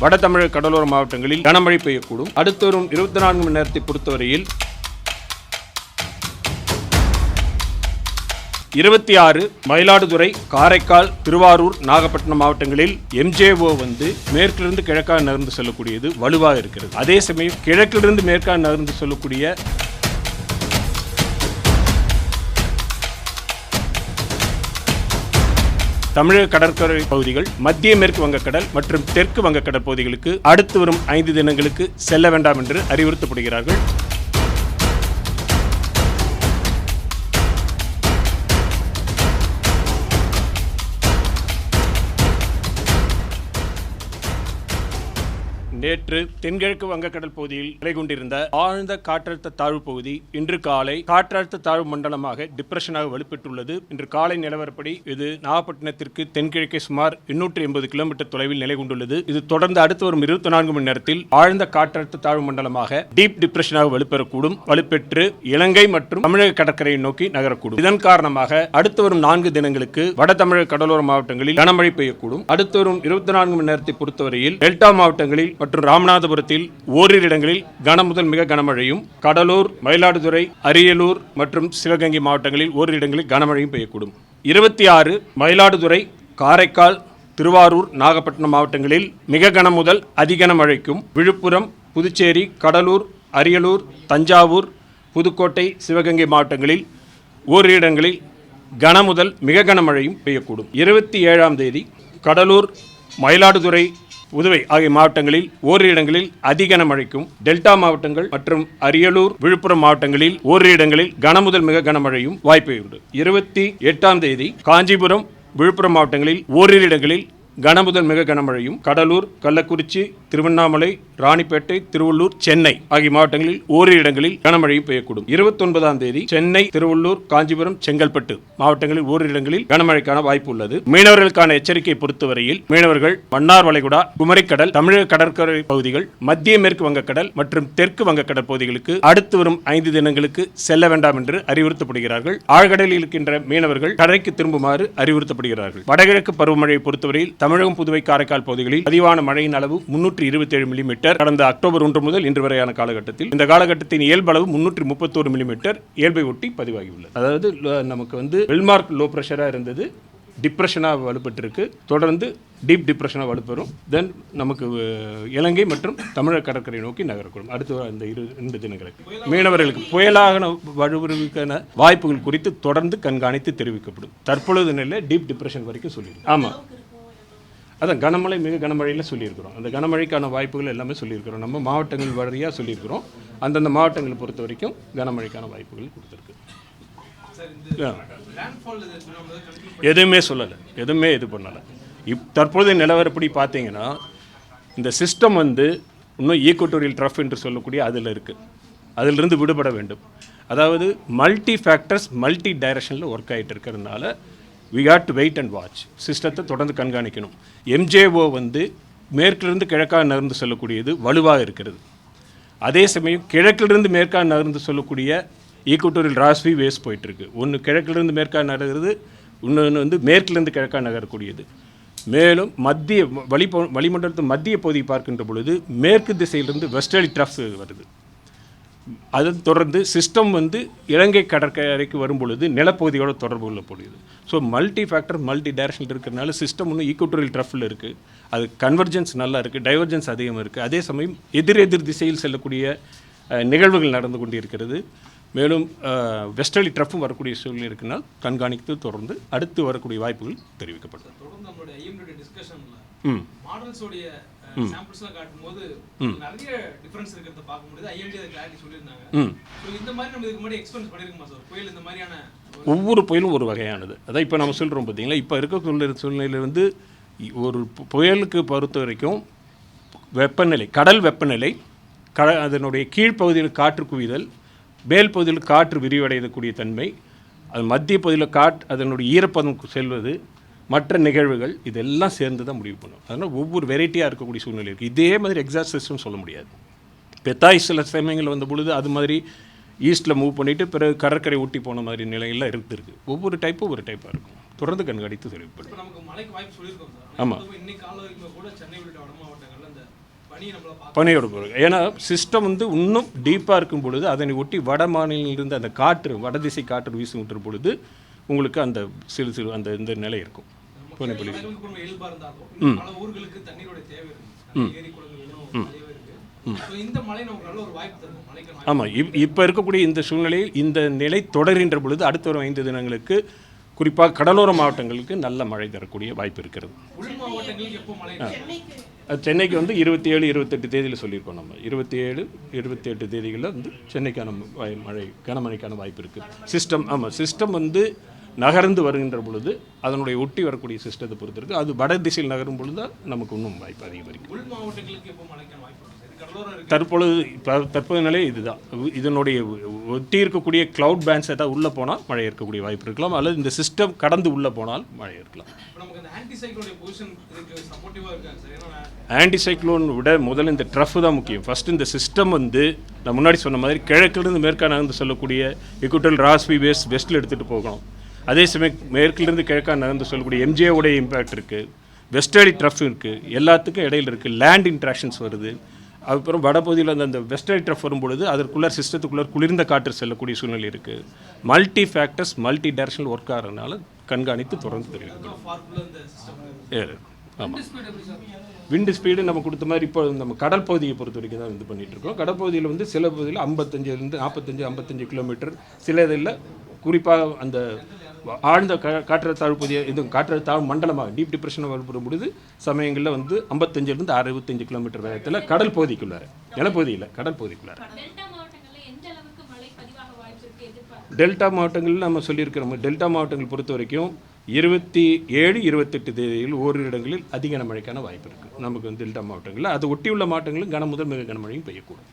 வட தமிழக கடலோர மாவட்டங்களில் கனமழை பெய்யக்கூடும். அடுத்து வரும் இருபத்தி நான்கு மணி நேரத்தை பொறுத்தவரையில் இருபத்தி ஆறு மயிலாடுதுறை காரைக்கால் திருவாரூர் நாகப்பட்டினம் மாவட்டங்களில் எம்ஜேஓ வந்து மேற்கிலிருந்து கிழக்காக நகர்ந்து செல்லக்கூடியது வலுவாக இருக்கிறது. அதே சமயம் கிழக்கிலிருந்து மேற்காக நகர்ந்து செல்லக்கூடிய தமிழக கடற்கரை பகுதிகள் மத்திய மேற்கு வங்கக்கடல் மற்றும் தெற்கு வங்கக்கடல் பகுதிகளுக்கு அடுத்து வரும் ஐந்து தினங்களுக்கு செல்ல வேண்டாம் என்று அறிவுறுத்தப்படுகிறார்கள். நேற்று தென்கிழக்கு வங்கக்கடல் பகுதியில் நிலை கொண்டிருந்த ஆழ்ந்த காற்றழுத்த தாழ்வு பகுதி இன்று காலை காற்றழுத்த தாழ்வு மண்டலமாக டிப்ரெஷனாக வலுப்பெற்றுள்ளது. இன்று காலை நிலவரப்படி இது நாகப்பட்டினத்திற்கு தென்கிழக்கே சுமார் எண்ணூற்றி எண்பது கிலோமீட்டர் தொலைவில் நிலை கொண்டுள்ளது. இது தொடர்ந்து அடுத்து வரும் இருபத்தி நான்கு மணி நேரத்தில் ஆழ்ந்த காற்றழுத்த தாழ்வு மண்டலமாக டீப் டிப்ரெஷனாக வலுப்பெறக்கூடும். வலுப்பெற்று இலங்கை மற்றும் தமிழக கடற்கரையை நோக்கி நகரக்கூடும். இதன் காரணமாக அடுத்து வரும் நான்கு தினங்களுக்கு வட தமிழக கடலோர மாவட்டங்களில் கனமழை பெய்யக்கூடும். அடுத்து வரும் இருபத்தி நான்கு மணி நேரத்தை பொறுத்தவரையில் டெல்டா மாவட்டங்களில் மற்றும் ராமநாதபுரத்தில் ஓரிரு இடங்களில் கன முதல் மிக கனமழையும் கடலூர் மயிலாடுதுறை அரியலூர் மற்றும் சிவகங்கை மாவட்டங்களில் ஓரிரு இடங்களில் கனமழையும் பெய்யக்கூடும். இருபத்தி ஆறு மயிலாடுதுறை காரைக்கால் திருவாரூர் நாகப்பட்டினம் மாவட்டங்களில் மிக கன முதல் அதிகன மழைக்கும் விழுப்புரம் புதுச்சேரி கடலூர் அரியலூர் தஞ்சாவூர் புதுக்கோட்டை சிவகங்கை மாவட்டங்களில் ஓரிரு இடங்களில் கன முதல் மிக கனமழையும் பெய்யக்கூடும். இருபத்தி ஏழாம் தேதி கடலூர் மயிலாடுதுறை உதுவை ஆகிய மாவட்டங்களில் ஓரிரு இடங்களில் அதிகன மழைக்கும் டெல்டா மாவட்டங்கள் மற்றும் அரியலூர் விழுப்புரம் மாவட்டங்களில் ஓரிரு இடங்களில் கனமுதல் மிக கனமழையும் வாய்ப்பு உண்டு. இருபத்தி எட்டாம் தேதி காஞ்சிபுரம் விழுப்புரம் மாவட்டங்களில் ஓரிரு இடங்களில் கனமுதல் மிக கனமழையும் கடலூர் கள்ளக்குறிச்சி திருவண்ணாமலை ராணிப்பேட்டை திருவள்ளூர் சென்னை ஆகிய மாவட்டங்களில் ஓரிரு இடங்களில் கனமழையும் பெய்யக்கூடும். இருபத்தொன்பதாம் தேதி சென்னை திருவள்ளூர் காஞ்சிபுரம் செங்கல்பட்டு மாவட்டங்களில் ஓரிரு இடங்களில் கனமழைக்கான வாய்ப்பு உள்ளது. மீனவர்களுக்கான எச்சரிக்கை பொறுத்தவரையில் மீனவர்கள் மன்னார் வளைகுடா குமரிக்கடல் தமிழக கடற்கரை பகுதிகள் மத்திய மேற்கு வங்கக்கடல் மற்றும் தெற்கு வங்கக்கடல் பகுதிகளுக்கு அடுத்து வரும் ஐந்து தினங்களுக்கு செல்ல வேண்டாம் என்று அறிவுறுத்தப்படுகிறார்கள். ஆழ்கடலில் இருக்கின்ற மீனவர்கள் கரைக்கு திரும்புமாறு அறிவுறுத்தப்படுகிறார்கள். வடகிழக்கு பருவமழையை பொறுத்தவரையில் தமிழகம் புதுவை காரைக்கால் பகுதிகளில் பதிவான மழையின் அளவு முன்னூற்றி இருபத்தி ஏழு மில்லிமீட்டர் கடந்த அக்டோபர் ஒன்று முதல் இன்று வரையான காலகட்டத்தில் இந்த காலகட்டத்தின் இயல்பளவு முன்னூற்றி முப்பத்தோரு மில்லிமீட்டர் இயல்பை ஒட்டி பதிவாகியுள்ளது. அதாவது நமக்கு வந்து வெல்மார்க் லோ ப்ரெஷராக இருந்தது. டிப்ரெஷனாக வலுப்பட்டிருக்கு. தொடர்ந்து டீப் டிப்ரெஷனாக வலுப்பெறும். தென் நமக்கு இலங்கை மற்றும் தமிழக கடற்கரை நோக்கி நகரக்கூடும். அடுத்து அந்த இரு ரெண்டு தினங்களுக்கு. மீனவர்களுக்கு புயலாக வலுவிற்கான வாய்ப்புகள் குறித்து தொடர்ந்து கண்காணித்து தெரிவிக்கப்படும். தற்பொழுது நிலையில் டீப் டிப்ரெஷன் வரைக்கும் சொல்லிடுது ஆமாம் அதான் கனமழை மிக கனமழையில் சொல்லியிருக்கிறோம். அந்த கனமழைக்கான வாய்ப்புகள் எல்லாமே சொல்லியிருக்கிறோம். நம்ம மாவட்டங்கள் வழியாக சொல்லியிருக்கிறோம். அந்தந்த மாவட்டங்களை பொறுத்த வரைக்கும் கனமழைக்கான வாய்ப்புகள் கொடுத்துருக்கு. எதுவுமே சொல்லலை. எதுவுமே இது பண்ணலை. இப் தற்போதைய நிலவரப்படி பார்த்தீங்கன்னா இந்த சிஸ்டம் வந்து இன்னும் ஈக்குவட்டோரியல் ட்ரஃப் என்று சொல்லக்கூடிய அதில் இருக்குது அதிலிருந்து விடுபட வேண்டும். அதாவது மல்டி ஃபேக்டர்ஸ் மல்டி டைரக்ஷனில் ஒர்க் ஆகிட்டு இருக்கிறதுனால we had to wait and watch சிஸ்டத்தை தொடர்ந்து கண்காணிக்கணும். எம்ஜேஓ வந்து மேற்கிலிருந்து கிழக்காக நகர்ந்து சொல்லக்கூடியது வலுவாக இருக்கிறது. அதே சமயம் கிழக்கிலிருந்து மேற்காக நகர்ந்து சொல்லக்கூடிய ஈக்குவட்டோரியல் ராஸ்வி வேஸ்ட் போயிட்டுருக்கு. ஒன்று கிழக்கிலிருந்து மேற்காக நகர்கிறது இன்னொன்று வந்து மேற்கிலிருந்து கிழக்காக நகரக்கூடியது. மேலும் மத்திய வளி வளிமண்டலத்தின் மத்திய பகுதி பார்க்கின்ற பொழுது மேற்கு திசையிலிருந்து வெஸ்டர்லி ட்ரஃப்ஸ் வருது. அதை தொடர்ந்து சிஸ்டம் வந்து இலங்கை கடற்கரைக்கு வரும் பொழுது நிலப்பகுதியோட தொடர்பு கொள்ள முடியுது so multi factor multi direction இருக்கிறனால சிஸ்டம் இன்னும் ஈக்குவட்டோரியல் ட்ரஃபில் இருக்குது அது கன்வர்ஜென்ஸ் நல்லா இருக்குது டைவர்ஜென்ஸ் அதிகமாக இருக்குது அதே சமயம் எதிர் எதிர் திசையில் செல்லக்கூடிய நிகழ்வுகள் நடந்து கொண்டிருக்கிறது. மேலும் வெஸ்டர்லி ட்ரஃப்பும் வரக்கூடிய சூழ்நிலை இருக்குனால் கண்காணித்து தொடர்ந்து அடுத்து வரக்கூடிய வாய்ப்புகள் தெரிவிக்கப்படும் ஐஎம்டி சாம்பிள்ஸ்லாம் காட்டும்போது நிறைய டிஃபரன்ஸ் இருக்கிறத பார்க்க முடியுது. ஐஎல்டி அதை கிளாரிட்டி சொல்லியிருந்தாங்க. ஸோ இந்த மாதிரி நம்ம இதுக்கு முன்னாடி எக்ஸ்பீரியன்ஸ் பண்ணியிருக்கோமா சார் புயல் இந்த மாதிரியான ஒவ்வொரு புயலும் ஒரு வகையானது. அதான் இப்போ நம்ம சொல்கிறோம் பார்த்தீங்களா இப்போ இருக்க சூழ்நிலை சூழ்நிலையில் வந்து ஒரு புயலுக்கு பொறுத்த வரைக்கும் வெப்பநிலை கடல் வெப்பநிலை க அதனுடைய கீழ்ப்பகுதியில் காற்று குவிதல் மேல் பகுதியில் காற்று விரிவடையக்கூடிய தன்மை அது மத்திய பகுதியில் காட் அதனுடைய ஈரப்பதம் செல்வது மற்ற நிகழ்வுகள் இதெல்லாம் சேர்ந்து தான் முடிவு பண்ணும். அதனால் ஒவ்வொரு வெரைட்டியாக இருக்கக்கூடிய சூழ்நிலை இருக்குது இதே மாதிரி எக்ஸாஸ்ட் சிஸ்டம் சொல்ல முடியாது. பெத்தாய் சில சமயங்கள் வந்த பொழுது அது மாதிரி ஈஸ்ட்டில் மூவ் பண்ணிவிட்டு பிறகு கடற்கரை ஊட்டி போன மாதிரி நிலையெல்லாம் இருந்திருக்கு. ஒவ்வொரு டைப்பும் ஒரு டைப்பாக இருக்கும். தொடர்ந்து கண்காணித்து தெரிவிப்படும் இப்போ நமக்கு மழைக்கு வாய்ப்பு சொல்லியிருக்கோம் சார். ஆமா. ஆனால் இன்னைக்கு கால வரைக்கும் கூட சென்னை உள்ளிட்ட வட மாவட்டங்கள்ல இந்த பனியை நம்மள பார்க்க பனையோட போகிறது ஏன்னா சிஸ்டம் வந்து இன்னும் டீப்பாக இருக்கும் பொழுது அதனை ஒட்டி வட மாநிலங்களிலிருந்து அந்த காற்று வடதிசை காற்று வீசி விட்டுற பொழுது உங்களுக்கு அந்த சிறு சிறு அந்த இந்த நிலை இருக்கும். வாய்ப்பு தரும் மழைக்கு வாய்ப்பு ஆமாம் இப் இப்போ இருக்கக்கூடிய இந்த சூழ்நிலையில் இந்த நிலை தொடர்கின்ற பொழுது அடுத்த வரும் ஐந்து தினங்களுக்கு குறிப்பாக கடலோர மாவட்டங்களுக்கு நல்ல மழை தரக்கூடிய வாய்ப்பு இருக்கிறது. சென்னைக்கு வந்து இருபத்தி ஏழு இருபத்தெட்டு தேதியில் சொல்லியிருக்கோம் நம்ம. இருபத்தி ஏழு இருபத்தி எட்டு தேதிகளில் வந்து சென்னைக்கான மழை கனமழைக்கான வாய்ப்பு இருக்குது சிஸ்டம் ஆமாம் சிஸ்டம் வந்து நகர்ந்து வருகின்ற பொழுது அதனுடைய ஒட்டி வரக்கூடிய சிஸ்டத்தை பொறுத்து இருக்கு அது வட திசையில் நகரும் பொழுது நமக்கு இன்னும் வாய்ப்பு அதிகரிக்கும். இருக்கு? தற்பொழுது இப்போ தற்போதைய நிலை இதுதான். இதனுடைய ஒட்டி இருக்கக்கூடிய கிளவுட் பேண்ட்ஸ் ஏதாவது உள்ளே போனால் மழை இருக்கக்கூடிய வாய்ப்பு இருக்கலாம். அல்லது இந்த சிஸ்டம் கடந்து உள்ளே போனால் மழை இருக்கலாம் இப்போ நமக்கு இந்த ஆன்டி சைக்ளோடைய பொசிஷன் இதுக்கு சப்போர்ட்டிவா இருக்காங்க சார். ஏன்னா ஆன்டி சைக்ளோன் விட முதல்ல இந்த ட்ரஃப் தான் முக்கியம். ஃபர்ஸ்ட் இந்த சிஸ்டம் வந்து நான் முன்னாடி சொன்ன மாதிரி கிழக்கிலிருந்து மேற்கா நகர்ந்து சொல்லக்கூடிய இக்குட்டல் ராஸ்பி வேஸ்ட் வெஸ்ட்டில் எடுத்துகிட்டு போகணும். அதே சமயம் மேற்கிலிருந்து கிழக்காக நகர்ந்து சொல்லக்கூடிய எம்ஜிஓடைய இம்பேக்ட் இருக்குது வெஸ்டர்லி ட்ரஃப் இருக்குது எல்லாத்துக்கும் இடையில இருக்குது லேண்ட் இன்ட்ராக்ஷன்ஸ் வருது. அப்புறம் வடபகுதியில் அந்த அந்த வெஸ்டர்லி ட்ரஃப் வரும்பொழுது அதற்குள்ளே சிஸ்டத்துக்குள்ளே குளிர்ந்த காற்று செல்லக்கூடிய சூழ்நிலை இருக்குது multi factors multi directional work ஆகிறதுனால கண்காணித்து தொடர்ந்து தெரியும் ஆமாம் விண்டு ஸ்பீடு நம்ம கொடுத்த மாதிரி இப்போ நம்ம கடல் பகுதியை பொறுத்த வரைக்கும் தான் இது பண்ணிகிட்ருக்கோம் இருக்கோம். கடற்பகுதியில் வந்து சில பகுதியில் ஐம்பத்தஞ்சிலேருந்து நாற்பத்தஞ்சு ஐம்பத்தஞ்சு கிலோமீட்டர் சில இதில் குறிப்பாக அந்த ஆழ்ந்த கா காற்றழுத்த தாழ்வு பகுதியை இது காற்றழுத்த தாழ்வு மண்டலமாக டீப் டிப்ரெஷன் வரும் பொழுது சமயங்களில் வந்து ஐம்பத்தஞ்சிலேருந்து அறுபத்தஞ்சு கிலோமீட்டர் வேகத்தில் கடல் பகுதிக்குள்ளார நிலப்பகுதியில் கடல் பகுதிக்குள்ளார. டெல்டா மாவட்டங்கள்ல நம்ம சொல்லியிருக்கிறோம் டெல்டா மாவட்டங்கள் பொறுத்த வரைக்கும் இருபத்தி ஏழு இருபத்தெட்டு தேதியில் ஓரிரு இடங்களில் அதிக மழைக்கான வாய்ப்பு இருக்குது நமக்கு வந்து டெல்டா மாவட்டங்களில் அது ஒட்டியுள்ள மாவட்டங்களில் கன முதல் மிக கனமழையும் பெய்யக்கூடும்.